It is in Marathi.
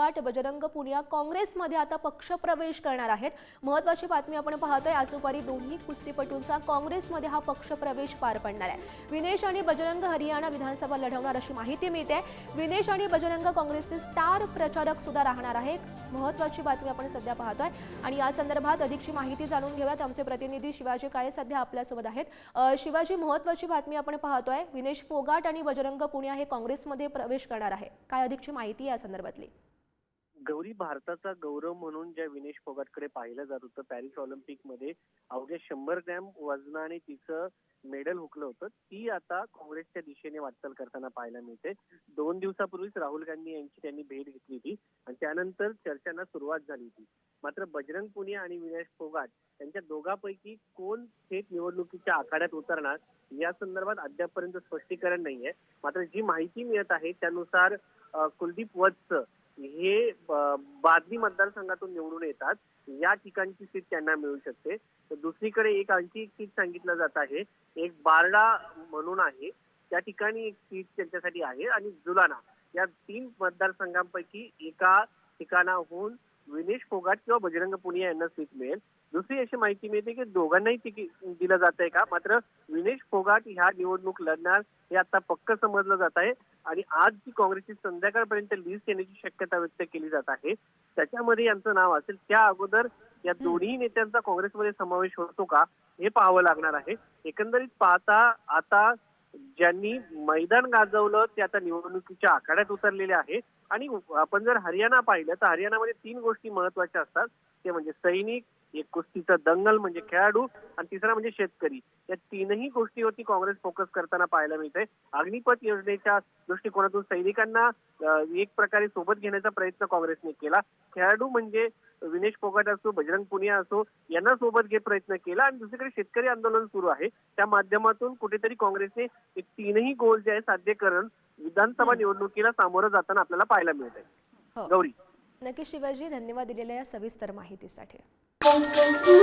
गट बजरंग पुनिया काँग्रेसमध्ये आता पक्षप्रवेश करणार आहेत. महत्वाची बातमी आपण पाहतोय आज दुपारी दोन्ही कुस्तीपटूंचा काँग्रेसमध्ये हा पक्षप्रवेश पार पडणार आहे. विनेश आणि बजरंग हरियाणा विधानसभा लढवणार अशी माहिती मिळते. विनेश आणि बजरंग काँग्रेसचे स्टार प्रचारक सुद्धा राहणार आहे महत्वाची बातमी आपण सध्या पाहतोय. आणि या संदर्भात अधिकची माहिती जाणून घेऊयात. आमचे प्रतिनिधी शिवाजी काळे सध्या आपल्यासोबत आहेत. शिवाजी महत्वाची बातमी आपण पाहतोय. विनेश फोगाट आणि बजरंग पुण्या हे काँग्रेसमध्ये प्रवेश करणार आहे. काय अधिकची माहिती या संदर्भातली? गौरी भारताचा गौरव म्हणून ज्या विनेश फोगाटकडे पाहिलं जात होतं पॅरिस ऑलिम्पिकमध्ये अवघ्या शंभर ग्रॅम वजनाने तिचं मेडल हुकलं होतं ती आता काँग्रेसच्या दिशेने वाटचाल करताना पाहायला मिळते. दोन दिवसापूर्वीच राहुल गांधी यांची त्यांनी भेट घेतली होती आणि त्यानंतर चर्चांना सुरुवात झाली होती. मात्र बजरंग पुनिया आणि विनेश फोगाट यांच्या दोघांपैकी कोण थेट निवडणुकीच्या आखाड्यात उतरणार या संदर्भात अद्यापपर्यंत स्पष्टीकरण नाहीये. मात्र जी माहिती मिळत आहे त्यानुसार कुलदीप वत्स हे बादली मतदारसंघातून निवडून येतात. या ठिकाणची सीट त्यांना मिळू शकते. तर दुसरीकडे एक आणखी एक सीट सांगितलं जात आहे. एक बारडा म्हणून आहे. त्या ठिकाणी एक सीट त्यांच्यासाठी आहे. आणि जुलाना या तीन मतदारसंघांपैकी एका ठिकाणाहून विनेश फोगाट किंवा बजरंग पुनिया यांना सीट मिळेल. दुसरी अशी माहिती मिळते की दोघांनाही तिकीट दिलं जात आहे का? मात्र विनेश फोगाट ह्या निवडणूक लढणार हे आता पक्क समजलं जात आहे. आणि आज जी काँग्रेसची संध्याकाळपर्यंत लिस्ट येण्याची शक्यता व्यक्त केली जात आहे त्याच्यामध्ये यांचं नाव असेल त्या अगोदर या दोन्ही नेत्यांचा काँग्रेसमध्ये समावेश होतो का हे पाहावं लागणार आहे. एकंदरीत पाहता आता ज्यांनी मैदान गाजवलं ते आता निवडणुकीच्या आखाड्यात उतरलेले आहे आणि आपण जर हरियाणा पाहिलं तर हरियाणामध्ये तीन गोष्टी महत्त्वाच्या असतात. ते म्हणजे सैनिक एक कुस्तीचा दंगल म्हणजे खेळाडू आणि तिसरा म्हणजे शेतकरी. या तीनही गोष्टीवरती काँग्रेस फोकस करताना पाहायला मिळतंय. अग्निपथ योजनेच्या दृष्टिकोनातून सैनिकांना एक प्रकारे सोबत घेण्याचा प्रयत्न काँग्रेसने केला. खेळाडू म्हणजे विनेश फोगाट असो बजरंग पुनिया असो यांना सोबत घेत प्रयत्न केला आणि दुसरीकडे शेतकरी आंदोलन सुरू आहे. त्या माध्यमातून कुठेतरी काँग्रेसने तीनही गोल जे आहे साध्य करून विधानसभा निवडणुकीला सामोरं जाताना आपल्याला पाहायला मिळत आहे हो. गौरी. नक्की शिवाजी धन्यवाद दिलेल्या या सविस्तर माहितीसाठी. Thank you.